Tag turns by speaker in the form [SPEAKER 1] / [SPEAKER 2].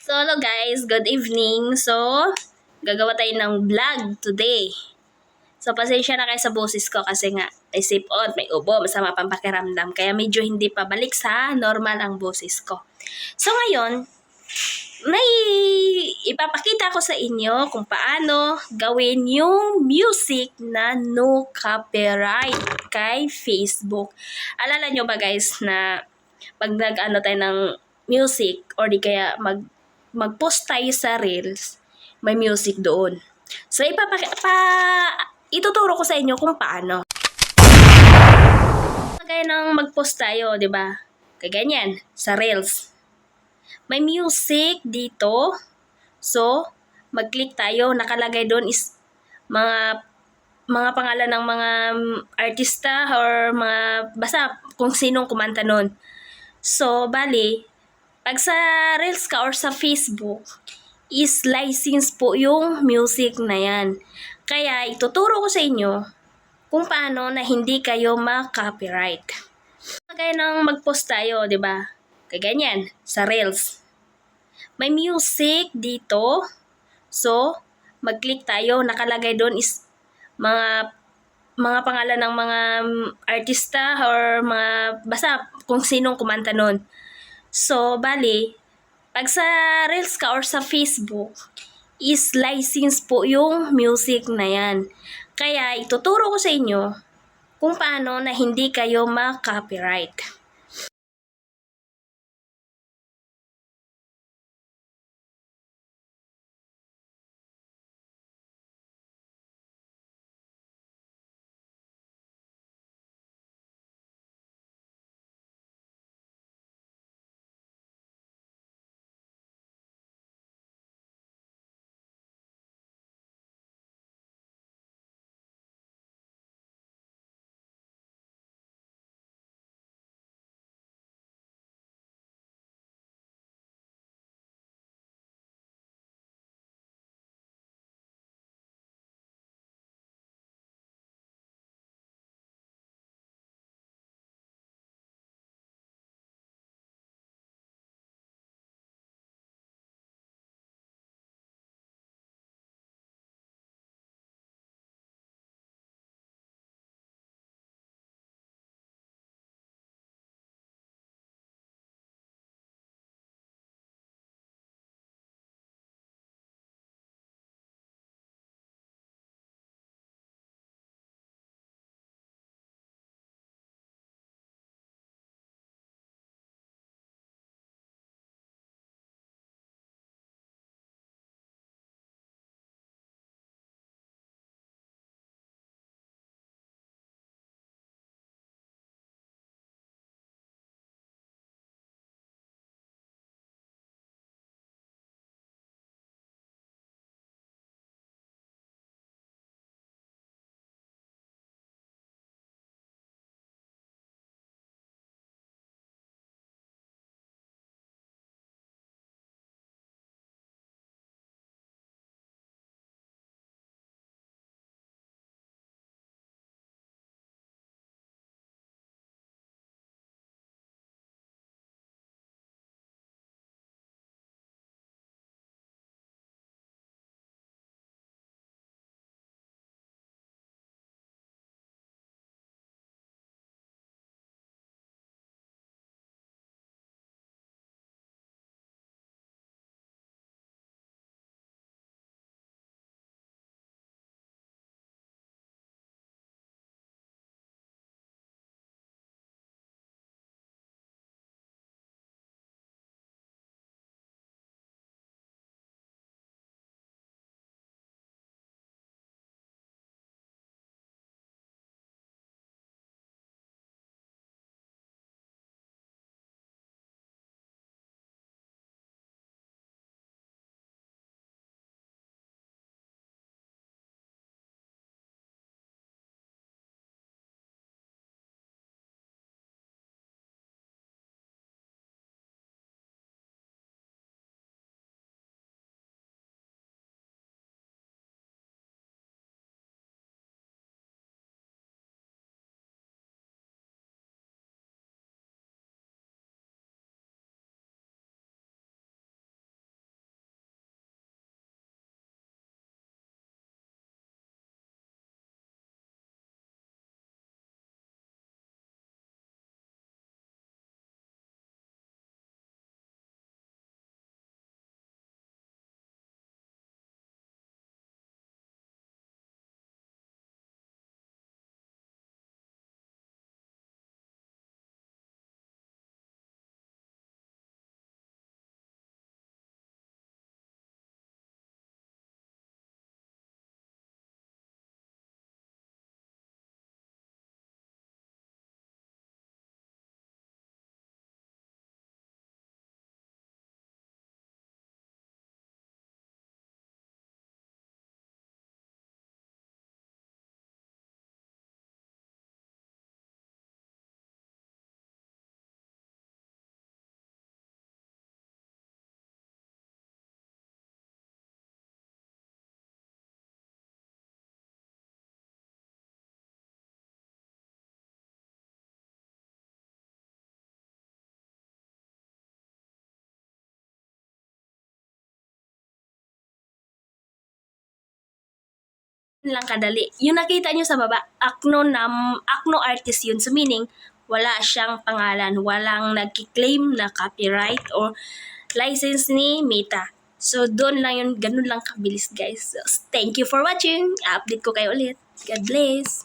[SPEAKER 1] So, hello guys. Good evening. So, gagawa tayo ng vlog today. So, pasensya na kayo sa boses ko kasi nga, may sipon, may ubo, masama pang pakiramdam. Kaya medyo hindi pa balik sa normal ang boses ko. So, ngayon, may ipapakita ko sa inyo kung paano gawin yung music na no copyright kay Facebook. Alala nyo ba guys na pag nag-ano tayo ng music or di kaya mag mag-post tayo sa Reels, may music doon. So, ipapaki pa, ituturo ko sa inyo kung paano. Kaya nang mag-post tayo, di ba? Kaya ganyan, sa Reels. May music dito. So, mag-click tayo. Nakalagay doon is mga mga pangalan ng mga artista or mga basta kung sinong kumanta nun. So, bali, pag sa Reels ka or sa Facebook, is license po yung music na yan. Kaya ituturo ko sa inyo kung paano na hindi kayo ma-copyright. Kaya nang mag-post tayo, di ba? Kaya ganyan, sa Reels. May music dito. So, mag-click tayo. Nakalagay doon is mga mga pangalan ng mga artista or mga basta kung sinong kumanta nun. So, bali, pag sa Reels ka or sa Facebook, is license po yung music na yan. Kaya ituturo ko sa inyo kung paano na hindi kayo ma-copyright. Lang kadali. Yung nakita nyo sa baba, Acno, na, Acno artist yun. So meaning, wala siyang pangalan. Walang nagkiklaim na copyright or license ni Meta. So, doon lang yun. Ganun lang kabilis, guys. So, thank you for watching. update ko kayo ulit. God bless.